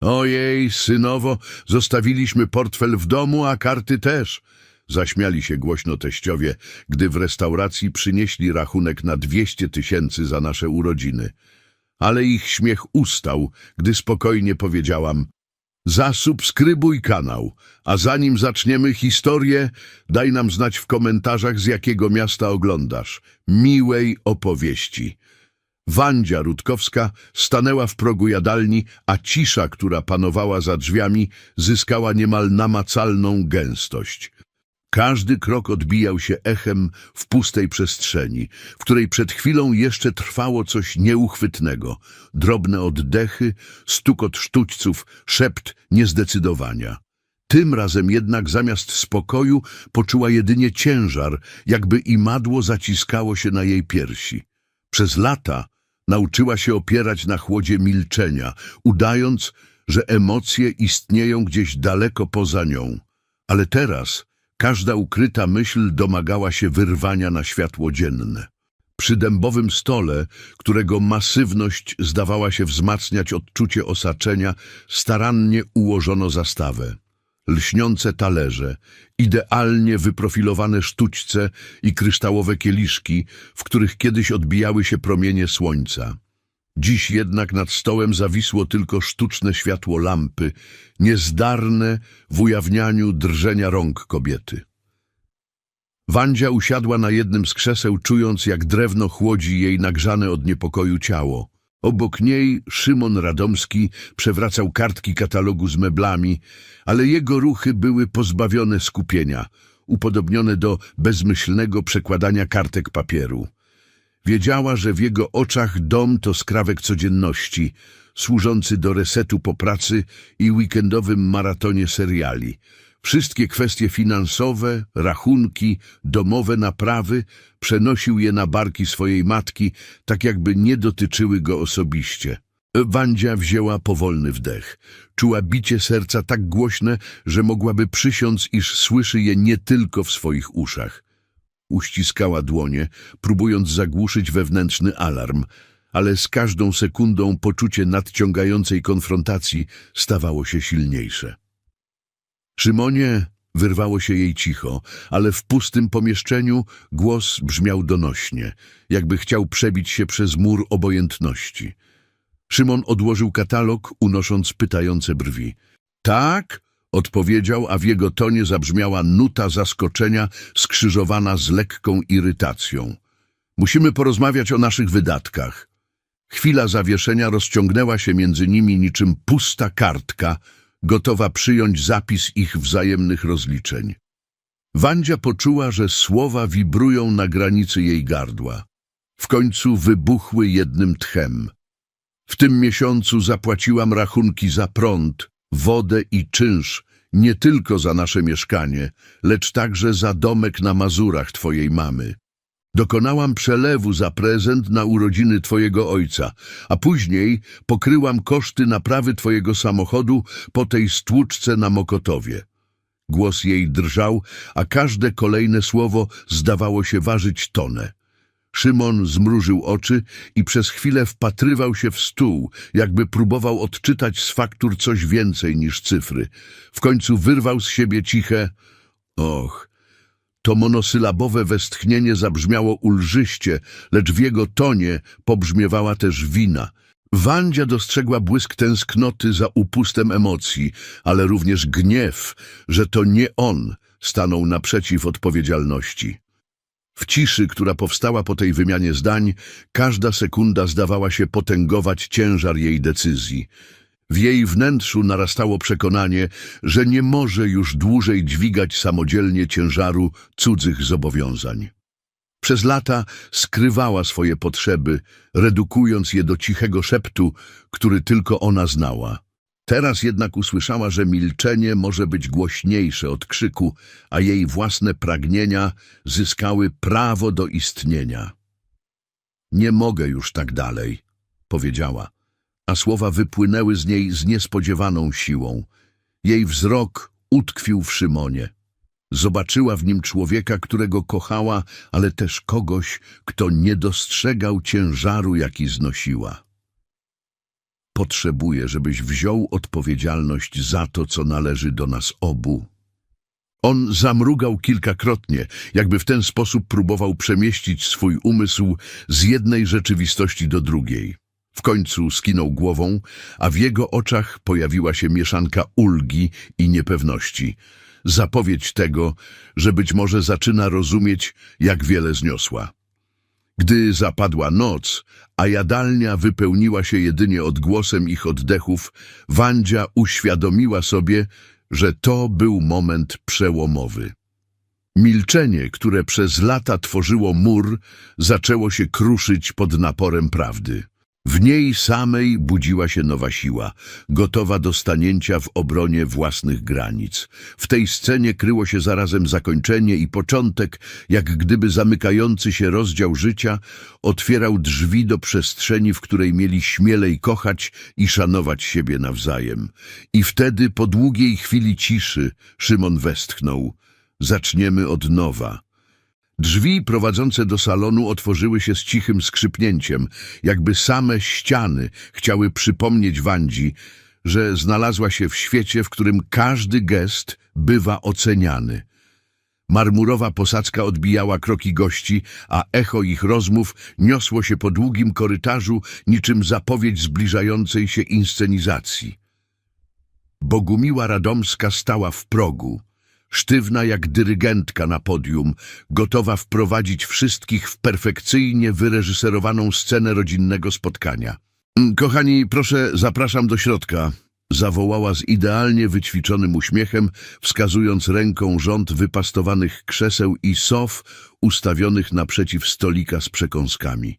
Ojej, synowo, zostawiliśmy portfel w domu, a karty też. Zaśmiali się głośno teściowie, gdy w restauracji przynieśli rachunek na 200 tysięcy za nasze urodziny. Ale ich śmiech ustał, gdy spokojnie powiedziałam Zasubskrybuj kanał, a zanim zaczniemy historię, daj nam znać w komentarzach, z jakiego miasta oglądasz. Miłej opowieści. Wandzia Rutkowska stanęła w progu jadalni, a cisza, która panowała za drzwiami, zyskała niemal namacalną gęstość. Każdy krok odbijał się echem w pustej przestrzeni, w której przed chwilą jeszcze trwało coś nieuchwytnego. Drobne oddechy, stukot sztućców, szept niezdecydowania. Tym razem jednak zamiast spokoju poczuła jedynie ciężar, jakby imadło zaciskało się na jej piersi. Przez lata nauczyła się opierać na chłodzie milczenia, udając, że emocje istnieją gdzieś daleko poza nią. Ale teraz każda ukryta myśl domagała się wyrwania na światło dzienne. Przy dębowym stole, którego masywność zdawała się wzmacniać odczucie osaczenia, starannie ułożono zastawę. Lśniące talerze, idealnie wyprofilowane sztućce i kryształowe kieliszki, w których kiedyś odbijały się promienie słońca. Dziś jednak nad stołem zawisło tylko sztuczne światło lampy, niezdarne w ujawnianiu drżenia rąk kobiety. Wandzia usiadła na jednym z krzeseł, czując jak drewno chłodzi jej nagrzane od niepokoju ciało. Obok niej Szymon Radomski przewracał kartki katalogu z meblami, ale jego ruchy były pozbawione skupienia, upodobnione do bezmyślnego przekładania kartek papieru. Wiedziała, że w jego oczach dom to skrawek codzienności, służący do resetu po pracy i weekendowym maratonie seriali. Wszystkie kwestie finansowe, rachunki, domowe naprawy przenosił je na barki swojej matki, tak jakby nie dotyczyły go osobiście. Wandzia wzięła powolny wdech. Czuła bicie serca tak głośne, że mogłaby przysiąc, iż słyszy je nie tylko w swoich uszach. Uściskała dłonie, próbując zagłuszyć wewnętrzny alarm, ale z każdą sekundą poczucie nadciągającej konfrontacji stawało się silniejsze. Szymonie wyrwało się jej cicho, ale w pustym pomieszczeniu głos brzmiał donośnie, jakby chciał przebić się przez mur obojętności. Szymon odłożył katalog, unosząc pytające brwi. Tak? Odpowiedział, a w jego tonie zabrzmiała nuta zaskoczenia skrzyżowana z lekką irytacją. Musimy porozmawiać o naszych wydatkach. Chwila zawieszenia rozciągnęła się między nimi niczym pusta kartka, gotowa przyjąć zapis ich wzajemnych rozliczeń. Wandzia poczuła, że słowa wibrują na granicy jej gardła. W końcu wybuchły jednym tchem. W tym miesiącu zapłaciłam rachunki za prąd, wodę i czynsz, nie tylko za nasze mieszkanie, lecz także za domek na Mazurach twojej mamy. Dokonałam przelewu za prezent na urodziny twojego ojca, a później pokryłam koszty naprawy twojego samochodu po tej stłuczce na Mokotowie. Głos jej drżał, a każde kolejne słowo zdawało się ważyć tonę. Szymon zmrużył oczy i przez chwilę wpatrywał się w stół, jakby próbował odczytać z faktur coś więcej niż cyfry. W końcu wyrwał z siebie ciche Och, to monosylabowe westchnienie zabrzmiało ulżyście, lecz w jego tonie pobrzmiewała też wina. Wandzia dostrzegła błysk tęsknoty za upustem emocji, ale również gniew, że to nie on stanął naprzeciw odpowiedzialności. W ciszy, która powstała po tej wymianie zdań, każda sekunda zdawała się potęgować ciężar jej decyzji. W jej wnętrzu narastało przekonanie, że nie może już dłużej dźwigać samodzielnie ciężaru cudzych zobowiązań. Przez lata skrywała swoje potrzeby, redukując je do cichego szeptu, który tylko ona znała. Teraz jednak usłyszała, że milczenie może być głośniejsze od krzyku, a jej własne pragnienia zyskały prawo do istnienia. Nie mogę już tak dalej, powiedziała, a słowa wypłynęły z niej z niespodziewaną siłą. Jej wzrok utkwił w Szymonie. Zobaczyła w nim człowieka, którego kochała, ale też kogoś, kto nie dostrzegał ciężaru, jaki znosiła. potrzebuję, żebyś wziął odpowiedzialność za to, co należy do nas obu. On zamrugał kilkakrotnie, jakby w ten sposób próbował przemieścić swój umysł z jednej rzeczywistości do drugiej. W końcu skinął głową, a w jego oczach pojawiła się mieszanka ulgi i niepewności. Zapowiedź tego, że być może zaczyna rozumieć, jak wiele zniosła. Gdy zapadła noc, a jadalnia wypełniła się jedynie odgłosem ich oddechów, Wandzia uświadomiła sobie, że to był moment przełomowy. Milczenie, które przez lata tworzyło mur, zaczęło się kruszyć pod naporem prawdy. W niej samej budziła się nowa siła, gotowa do stanięcia w obronie własnych granic. W tej scenie kryło się zarazem zakończenie i początek, jak gdyby zamykający się rozdział życia otwierał drzwi do przestrzeni, w której mieli śmielej kochać i szanować siebie nawzajem. I wtedy, po długiej chwili ciszy, Szymon westchnął. Zaczniemy od nowa. Drzwi prowadzące do salonu otworzyły się z cichym skrzypnięciem, jakby same ściany chciały przypomnieć Wandzi, że znalazła się w świecie, w którym każdy gest bywa oceniany. Marmurowa posadzka odbijała kroki gości, a echo ich rozmów niosło się po długim korytarzu niczym zapowiedź zbliżającej się inscenizacji. Bogumiła Radomska stała w progu, sztywna jak dyrygentka na podium, gotowa wprowadzić wszystkich w perfekcyjnie wyreżyserowaną scenę rodzinnego spotkania. "Mm, Kochani, proszę, zapraszam do środka, zawołała z idealnie wyćwiczonym uśmiechem, wskazując ręką rząd wypastowanych krzeseł i sof ustawionych naprzeciw stolika z przekąskami.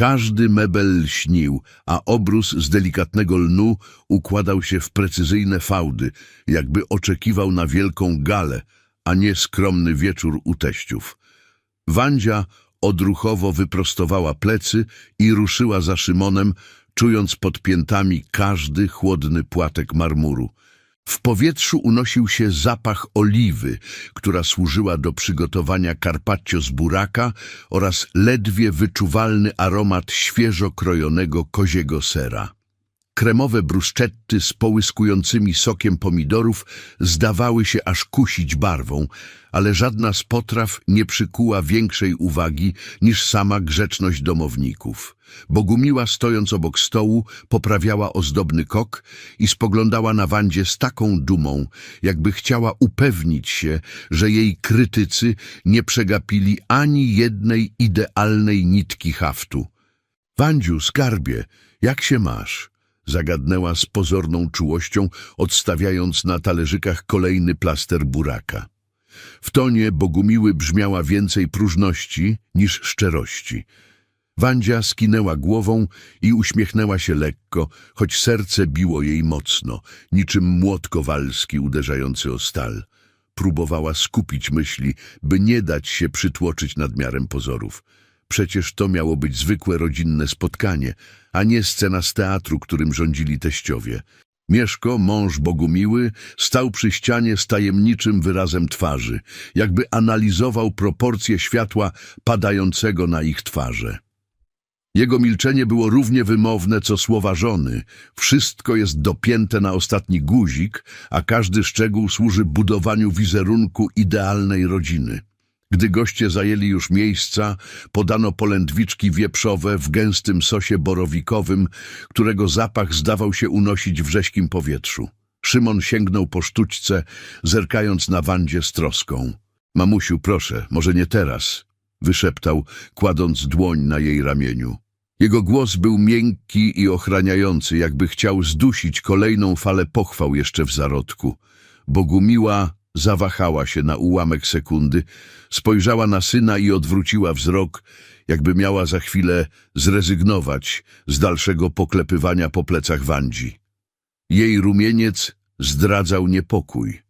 Każdy mebel lśnił, a obrus z delikatnego lnu układał się w precyzyjne fałdy, jakby oczekiwał na wielką galę, a nie skromny wieczór u teściów. Wandzia odruchowo wyprostowała plecy i ruszyła za Szymonem, czując pod piętami każdy chłodny płatek marmuru. W powietrzu unosił się zapach oliwy, która służyła do przygotowania carpaccio z buraka oraz ledwie wyczuwalny aromat świeżo krojonego koziego sera. Kremowe bruszczetty z połyskującymi sokiem pomidorów zdawały się aż kusić barwą, ale żadna z potraw nie przykuła większej uwagi niż sama grzeczność domowników. Bogumiła, stojąc obok stołu, poprawiała ozdobny kok i spoglądała na Wandzie z taką dumą, jakby chciała upewnić się, że jej krytycy nie przegapili ani jednej idealnej nitki haftu. Wandziu, skarbie, jak się masz? Zagadnęła z pozorną czułością, odstawiając na talerzykach kolejny plaster buraka. W tonie Bogumiły brzmiała więcej próżności niż szczerości. Wandzia skinęła głową i uśmiechnęła się lekko, choć serce biło jej mocno, niczym młot kowalski uderzający o stal. Próbowała skupić myśli, by nie dać się przytłoczyć nadmiarem pozorów. Przecież to miało być zwykłe rodzinne spotkanie, a nie scena z teatru, którym rządzili teściowie. Mieszko, mąż Bogumiły, stał przy ścianie z tajemniczym wyrazem twarzy, jakby analizował proporcje światła padającego na ich twarze. Jego milczenie było równie wymowne co słowa żony. Wszystko jest dopięte na ostatni guzik, a każdy szczegół służy budowaniu wizerunku idealnej rodziny. Gdy goście zajęli już miejsca, podano polędwiczki wieprzowe w gęstym sosie borowikowym, którego zapach zdawał się unosić w rześkim powietrzu. Szymon sięgnął po sztućce, zerkając na Wandzie z troską. Mamusiu, proszę, może nie teraz, wyszeptał, kładąc dłoń na jej ramieniu. Jego głos był miękki i ochraniający, jakby chciał zdusić kolejną falę pochwał jeszcze w zarodku. Bogumiła zawahała się na ułamek sekundy, spojrzała na syna i odwróciła wzrok, jakby miała za chwilę zrezygnować z dalszego poklepywania po plecach Wandzi. Jej rumieniec zdradzał niepokój.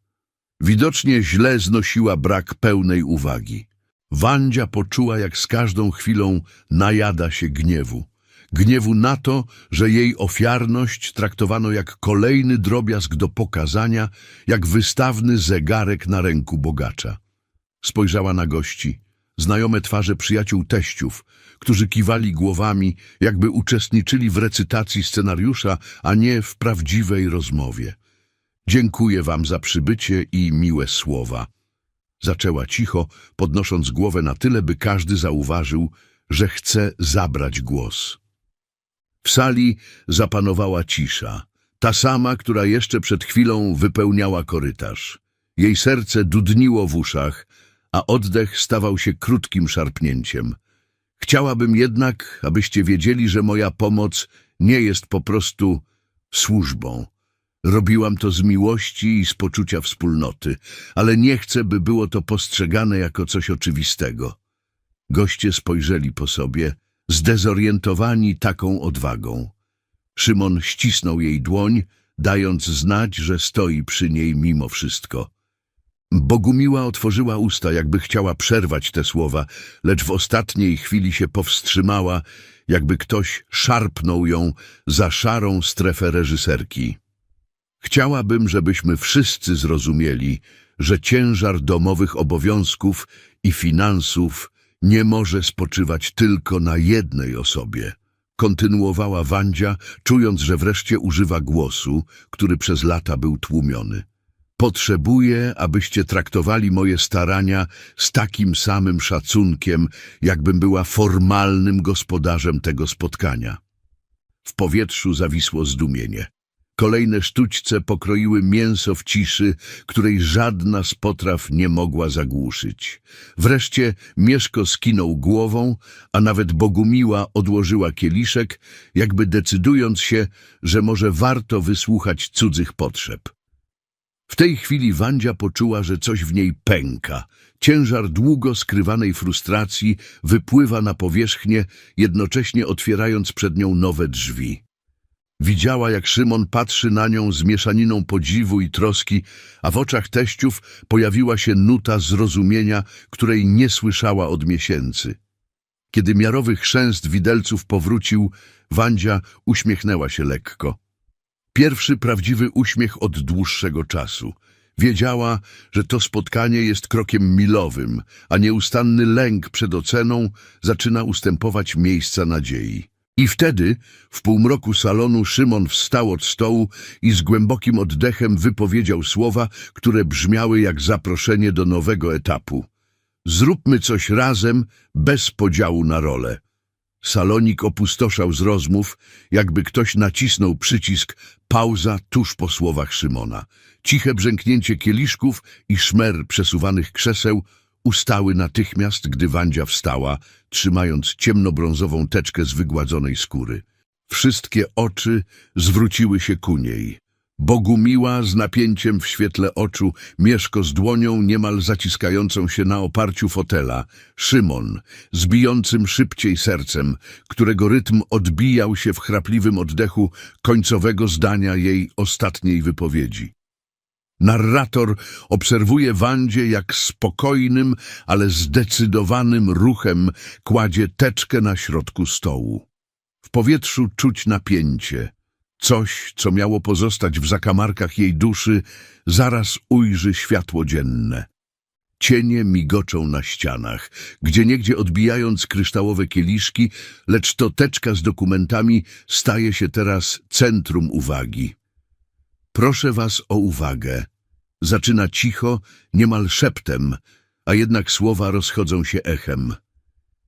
Widocznie źle znosiła brak pełnej uwagi. Wandzia poczuła, jak z każdą chwilą najada się gniewu. Gniewu na to, że jej ofiarność traktowano jak kolejny drobiazg do pokazania, jak wystawny zegarek na ręku bogacza. Spojrzała na gości, znajome twarze przyjaciół teściów, którzy kiwali głowami, jakby uczestniczyli w recytacji scenariusza, a nie w prawdziwej rozmowie. Dziękuję wam za przybycie i miłe słowa. Zaczęła cicho, podnosząc głowę na tyle, by każdy zauważył, że chce zabrać głos. W sali zapanowała cisza, ta sama, która jeszcze przed chwilą wypełniała korytarz. Jej serce dudniło w uszach, a oddech stawał się krótkim szarpnięciem. Chciałabym jednak, abyście wiedzieli, że moja pomoc nie jest po prostu służbą. Robiłam to z miłości i z poczucia wspólnoty, ale nie chcę, by było to postrzegane jako coś oczywistego. Goście spojrzeli po sobie, zdezorientowani taką odwagą. Szymon ścisnął jej dłoń, dając znać, że stoi przy niej mimo wszystko. Bogumiła otworzyła usta, jakby chciała przerwać te słowa, lecz w ostatniej chwili się powstrzymała, jakby ktoś szarpnął ją za szarą strefę reżyserki. Chciałabym, żebyśmy wszyscy zrozumieli, że ciężar domowych obowiązków i finansów nie może spoczywać tylko na jednej osobie. Kontynuowała Wandzia, czując, że wreszcie używa głosu, który przez lata był tłumiony. Potrzebuję, abyście traktowali moje starania z takim samym szacunkiem, jakbym była formalnym gospodarzem tego spotkania. W powietrzu zawisło zdumienie. Kolejne sztućce pokroiły mięso w ciszy, której żadna z potraw nie mogła zagłuszyć. Wreszcie Mieszko skinął głową, a nawet Bogumiła odłożyła kieliszek, jakby decydując się, że może warto wysłuchać cudzych potrzeb. W tej chwili Wandzia poczuła, że coś w niej pęka. Ciężar długo skrywanej frustracji wypływa na powierzchnię, jednocześnie otwierając przed nią nowe drzwi. Widziała, jak Szymon patrzy na nią z mieszaniną podziwu i troski, a w oczach teściów pojawiła się nuta zrozumienia, której nie słyszała od miesięcy. Kiedy miarowy chrzęst widelców powrócił, Wandzia uśmiechnęła się lekko. Pierwszy prawdziwy uśmiech od dłuższego czasu. Wiedziała, że to spotkanie jest krokiem milowym, a nieustanny lęk przed oceną zaczyna ustępować miejsca nadziei. I wtedy, w półmroku salonu, Szymon wstał od stołu i z głębokim oddechem wypowiedział słowa, które brzmiały jak zaproszenie do nowego etapu. Zróbmy coś razem, bez podziału na role. Salonik opustoszał z rozmów, jakby ktoś nacisnął przycisk pauza tuż po słowach Szymona. Ciche brzęknięcie kieliszków i szmer przesuwanych krzeseł ustały natychmiast, gdy Wandzia wstała, trzymając ciemnobrązową teczkę z wygładzonej skóry. Wszystkie oczy zwróciły się ku niej. Bogumiła z napięciem w świetle oczu, Mieszko z dłonią niemal zaciskającą się na oparciu fotela, Szymon z bijącym szybciej sercem, którego rytm odbijał się w chrapliwym oddechu końcowego zdania jej ostatniej wypowiedzi. Narrator obserwuje Wandzie, jak spokojnym, ale zdecydowanym ruchem kładzie teczkę na środku stołu. W powietrzu czuć napięcie. Coś, co miało pozostać w zakamarkach jej duszy, zaraz ujrzy światło dzienne. Cienie migoczą na ścianach, gdzie niegdzie odbijając kryształowe kieliszki, lecz to teczka z dokumentami staje się teraz centrum uwagi. Proszę was o uwagę. Zaczyna cicho, niemal szeptem, a jednak słowa rozchodzą się echem.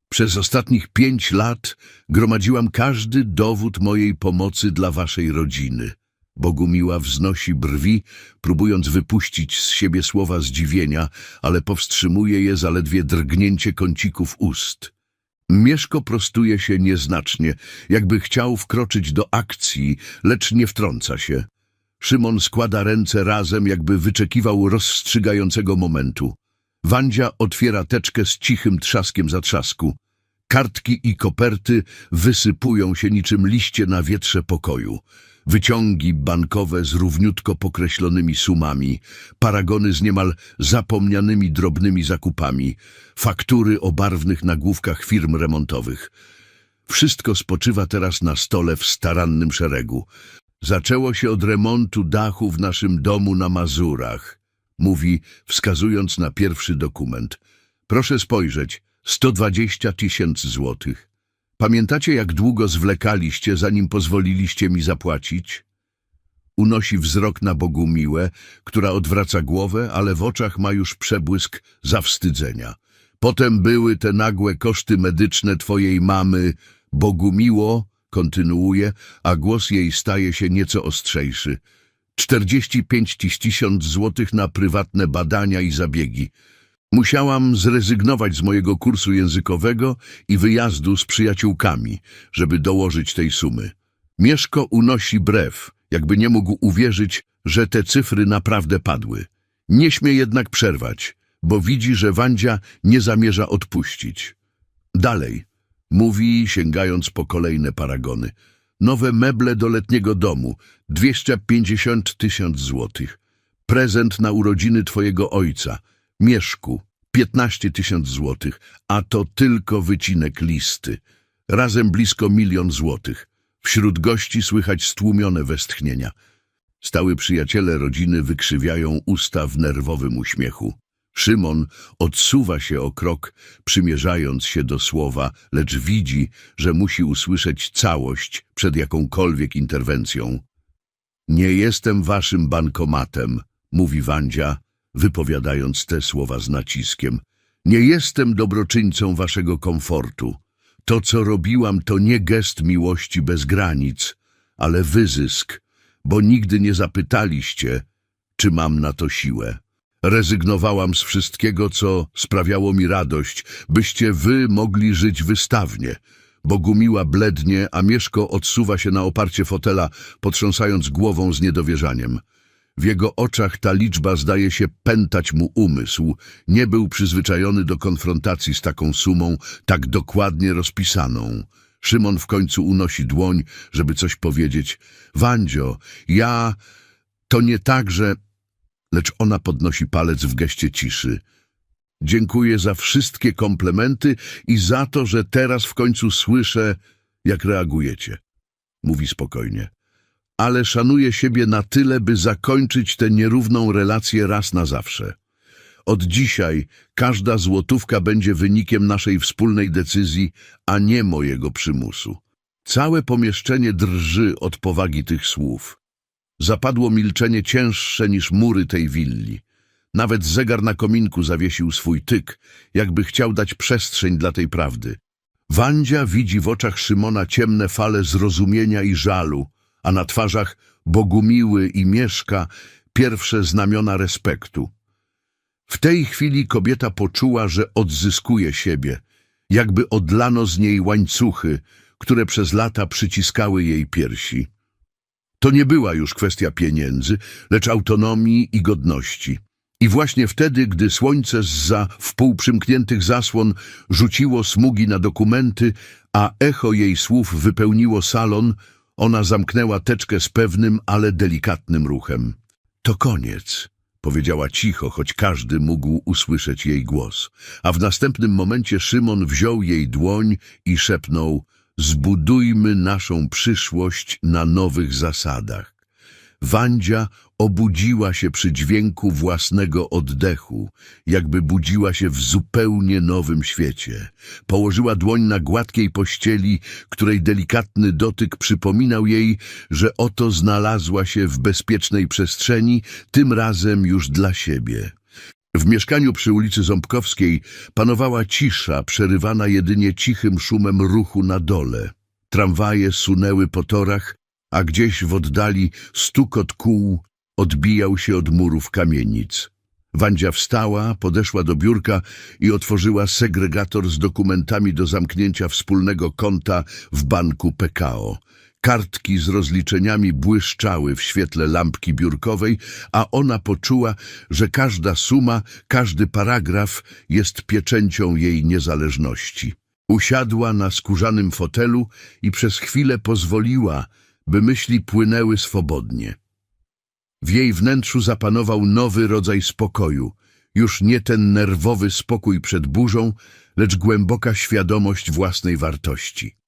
Przez ostatnich pięć lat gromadziłam każdy dowód mojej pomocy dla waszej rodziny. Bogumiła wznosi brwi, próbując wypuścić z siebie słowa zdziwienia, ale powstrzymuje je zaledwie drgnięcie kącików ust. Mieszko prostuje się nieznacznie, jakby chciał wkroczyć do akcji, lecz nie wtrąca się. Szymon składa ręce razem, jakby wyczekiwał rozstrzygającego momentu. Wandzia otwiera teczkę z cichym trzaskiem zatrzasku. Kartki i koperty wysypują się niczym liście na wietrze pokoju. Wyciągi bankowe z równiutko pokreślonymi sumami, paragony z niemal zapomnianymi drobnymi zakupami, faktury o barwnych nagłówkach firm remontowych. Wszystko spoczywa teraz na stole w starannym szeregu. Zaczęło się od remontu dachu w naszym domu na Mazurach, mówi, wskazując na pierwszy dokument. Proszę spojrzeć, 120 tysięcy złotych. Pamiętacie, jak długo zwlekaliście, zanim pozwoliliście mi zapłacić? Unosi wzrok na Bogumiłę, która odwraca głowę, ale w oczach ma już przebłysk zawstydzenia. Potem były te nagłe koszty medyczne twojej mamy. Bogumiło, kontynuuje, a głos jej staje się nieco ostrzejszy. 45 tysięcy złotych na prywatne badania i zabiegi. Musiałam zrezygnować z mojego kursu językowego i wyjazdu z przyjaciółkami, żeby dołożyć tej sumy. Mieszko unosi brew, jakby nie mógł uwierzyć, że te cyfry naprawdę padły. Nie śmie jednak przerwać, bo widzi, że Wandzia nie zamierza odpuścić. Dalej, mówi, sięgając po kolejne paragony. Nowe meble do letniego domu, 250 tysięcy złotych. Prezent na urodziny twojego ojca, Mieszku, 15 tysięcy złotych, a to tylko wycinek listy. Razem blisko milion złotych. Wśród gości słychać stłumione westchnienia. Stały przyjaciele rodziny wykrzywiają usta w nerwowym uśmiechu. Szymon odsuwa się o krok, przymierzając się do słowa, lecz widzi, że musi usłyszeć całość przed jakąkolwiek interwencją. Nie jestem waszym bankomatem, mówi Wandzia, wypowiadając te słowa z naciskiem. Nie jestem dobroczyńcą waszego komfortu. To, co robiłam, to nie gest miłości bez granic, ale wyzysk, bo nigdy nie zapytaliście, czy mam na to siłę. Rezygnowałam z wszystkiego, co sprawiało mi radość, byście wy mogli żyć wystawnie. Bogumiła blednie, a Mieszko odsuwa się na oparcie fotela, potrząsając głową z niedowierzaniem. W jego oczach ta liczba zdaje się pętać mu umysł. Nie był przyzwyczajony do konfrontacji z taką sumą, tak dokładnie rozpisaną. Szymon w końcu unosi dłoń, żeby coś powiedzieć. Wandzio, ja... To nie tak, że... Lecz ona podnosi palec w geście ciszy. Dziękuję za wszystkie komplementy i za to, że teraz w końcu słyszę, jak reagujecie. Mówi spokojnie ale szanuję siebie na tyle, by zakończyć tę nierówną relację raz na zawsze. Od dzisiaj każda złotówka będzie wynikiem naszej wspólnej decyzji, a nie mojego przymusu. Całe pomieszczenie drży od powagi tych słów. Zapadło milczenie cięższe niż mury tej willi. Nawet zegar na kominku zawiesił swój tyk, jakby chciał dać przestrzeń dla tej prawdy. Wandzia widzi w oczach Szymona ciemne fale zrozumienia i żalu, a na twarzach Bogumiły i Mieszka pierwsze znamiona respektu. W tej chwili kobieta poczuła, że odzyskuje siebie, jakby odlano z niej łańcuchy, które przez lata przyciskały jej piersi. To nie była już kwestia pieniędzy, lecz autonomii i godności. I właśnie wtedy, gdy słońce zza wpół przymkniętych zasłon rzuciło smugi na dokumenty, a echo jej słów wypełniło salon, ona zamknęła teczkę z pewnym, ale delikatnym ruchem. To koniec, powiedziała cicho, choć każdy mógł usłyszeć jej głos. A w następnym momencie Szymon wziął jej dłoń i szepnął Zbudujmy naszą przyszłość na nowych zasadach. Wandzia obudziła się przy dźwięku własnego oddechu, jakby budziła się w zupełnie nowym świecie. Położyła dłoń na gładkiej pościeli, której delikatny dotyk przypominał jej, że oto znalazła się w bezpiecznej przestrzeni, tym razem już dla siebie. W mieszkaniu przy ulicy Ząbkowskiej panowała cisza, przerywana jedynie cichym szumem ruchu na dole. Tramwaje sunęły po torach, a gdzieś w oddali stukot kół odbijał się od murów kamienic. Wandzia wstała, podeszła do biurka i otworzyła segregator z dokumentami do zamknięcia wspólnego konta w banku PKO. Kartki z rozliczeniami błyszczały w świetle lampki biurkowej, a ona poczuła, że każda suma, każdy paragraf jest pieczęcią jej niezależności. Usiadła na skórzanym fotelu i przez chwilę pozwoliła, by myśli płynęły swobodnie. W jej wnętrzu zapanował nowy rodzaj spokoju, już nie ten nerwowy spokój przed burzą, lecz głęboka świadomość własnej wartości.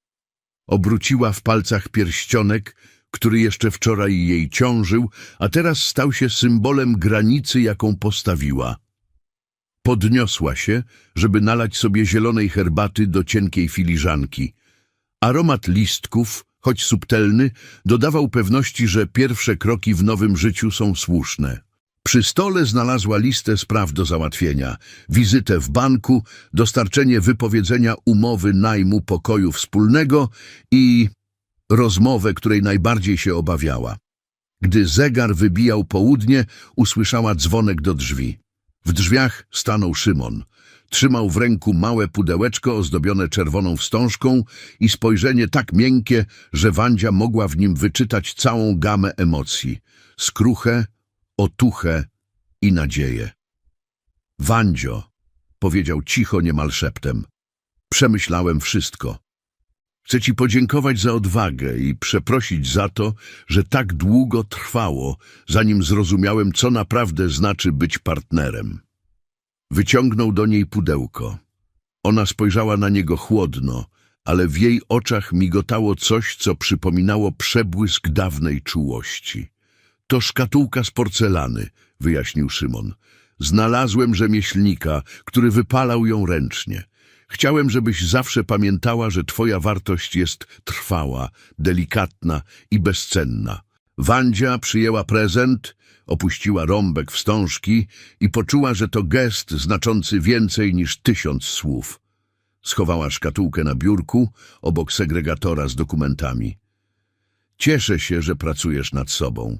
Obróciła w palcach pierścionek, który jeszcze wczoraj jej ciążył, a teraz stał się symbolem granicy, jaką postawiła. Podniosła się, żeby nalać sobie zielonej herbaty do cienkiej filiżanki. Aromat listków, choć subtelny, dodawał pewności, że pierwsze kroki w nowym życiu są słuszne. Przy stole znalazła listę spraw do załatwienia, wizytę w banku, dostarczenie wypowiedzenia umowy najmu pokoju wspólnego i rozmowę, której najbardziej się obawiała. Gdy zegar wybijał południe, usłyszała dzwonek do drzwi. W drzwiach stanął Szymon. Trzymał w ręku małe pudełeczko ozdobione czerwoną wstążką i spojrzenie tak miękkie, że Wandzia mogła w nim wyczytać całą gamę emocji. Skruchę, otuchę i nadzieję. Wandzio, powiedział cicho, niemal szeptem. Przemyślałem wszystko. Chcę ci podziękować za odwagę i przeprosić za to, że tak długo trwało, zanim zrozumiałem, co naprawdę znaczy być partnerem. Wyciągnął do niej pudełko. Ona spojrzała na niego chłodno, ale w jej oczach migotało coś, co przypominało przebłysk dawnej czułości. To szkatułka z porcelany, wyjaśnił Szymon. Znalazłem rzemieślnika, który wypalał ją ręcznie. Chciałem, żebyś zawsze pamiętała, że twoja wartość jest trwała, delikatna i bezcenna. Wandzia przyjęła prezent, opuściła rąbek wstążki i poczuła, że to gest znaczący więcej niż tysiąc słów. Schowała szkatułkę na biurku obok segregatora z dokumentami. Cieszę się, że pracujesz nad sobą,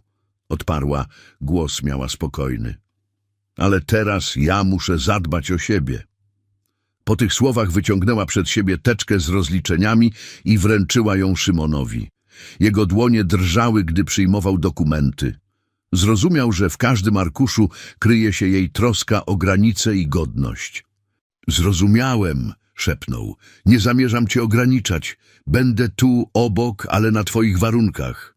odparła, głos miała spokojny. Ale teraz ja muszę zadbać o siebie. Po tych słowach wyciągnęła przed siebie teczkę z rozliczeniami i wręczyła ją Szymonowi. Jego dłonie drżały, gdy przyjmował dokumenty. Zrozumiał, że w każdym arkuszu kryje się jej troska o granice i godność. Zrozumiałem, szepnął. Nie zamierzam cię ograniczać. Będę tu, obok, ale na twoich warunkach.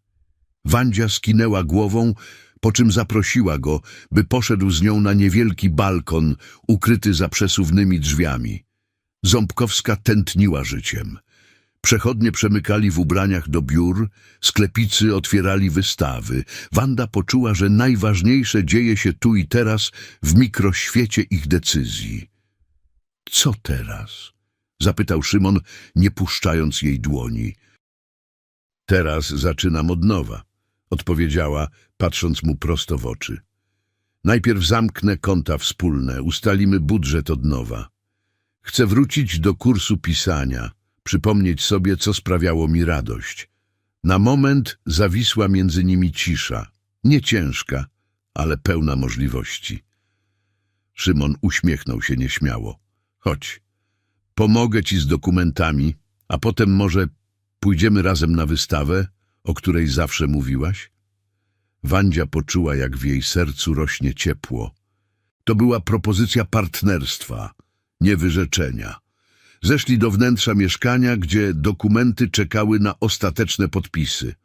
Wandzia skinęła głową, po czym zaprosiła go, by poszedł z nią na niewielki balkon ukryty za przesuwnymi drzwiami. Ząbkowska tętniła życiem. Przechodnie przemykali w ubraniach do biur, sklepicy otwierali wystawy. Wanda poczuła, że najważniejsze dzieje się tu i teraz w mikroświecie ich decyzji. Co teraz? zapytał Szymon, nie puszczając jej dłoni. Teraz zaczynam od nowa, odpowiedziała, patrząc mu prosto w oczy. Najpierw zamknę konta wspólne, ustalimy budżet od nowa. Chcę wrócić do kursu pisania, przypomnieć sobie, co sprawiało mi radość. Na moment zawisła między nimi cisza, nie ciężka, ale pełna możliwości. Szymon uśmiechnął się nieśmiało. Chodź, pomogę ci z dokumentami, a potem może pójdziemy razem na wystawę, o której zawsze mówiłaś? Wandzia poczuła, jak w jej sercu rośnie ciepło. To była propozycja partnerstwa, nie wyrzeczenia. Zeszli do wnętrza mieszkania, gdzie dokumenty czekały na ostateczne podpisy.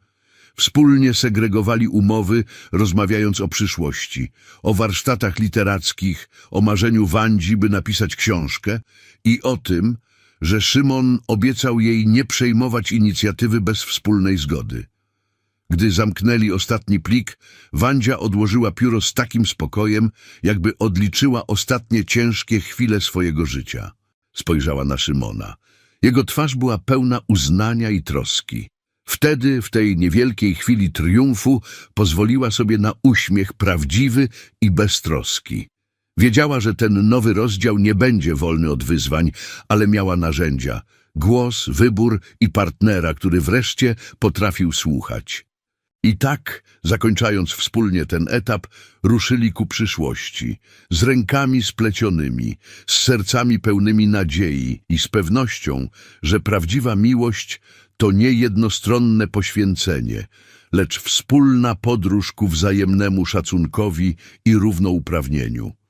Wspólnie segregowali umowy, rozmawiając o przyszłości, o warsztatach literackich, o marzeniu Wandzi, by napisać książkę i o tym, że Szymon obiecał jej nie przejmować inicjatywy bez wspólnej zgody. Gdy zamknęli ostatni plik, Wandzia odłożyła pióro z takim spokojem, jakby odliczyła ostatnie ciężkie chwile swojego życia. Spojrzała na Szymona. Jego twarz była pełna uznania i troski. Wtedy, w tej niewielkiej chwili triumfu, pozwoliła sobie na uśmiech prawdziwy i bez troski. Wiedziała, że ten nowy rozdział nie będzie wolny od wyzwań, ale miała narzędzia, głos, wybór i partnera, który wreszcie potrafił słuchać. I tak, zakończając wspólnie ten etap, ruszyli ku przyszłości, z rękami splecionymi, z sercami pełnymi nadziei i z pewnością, że prawdziwa miłość to nie jednostronne poświęcenie, lecz wspólna podróż ku wzajemnemu szacunkowi i równouprawnieniu.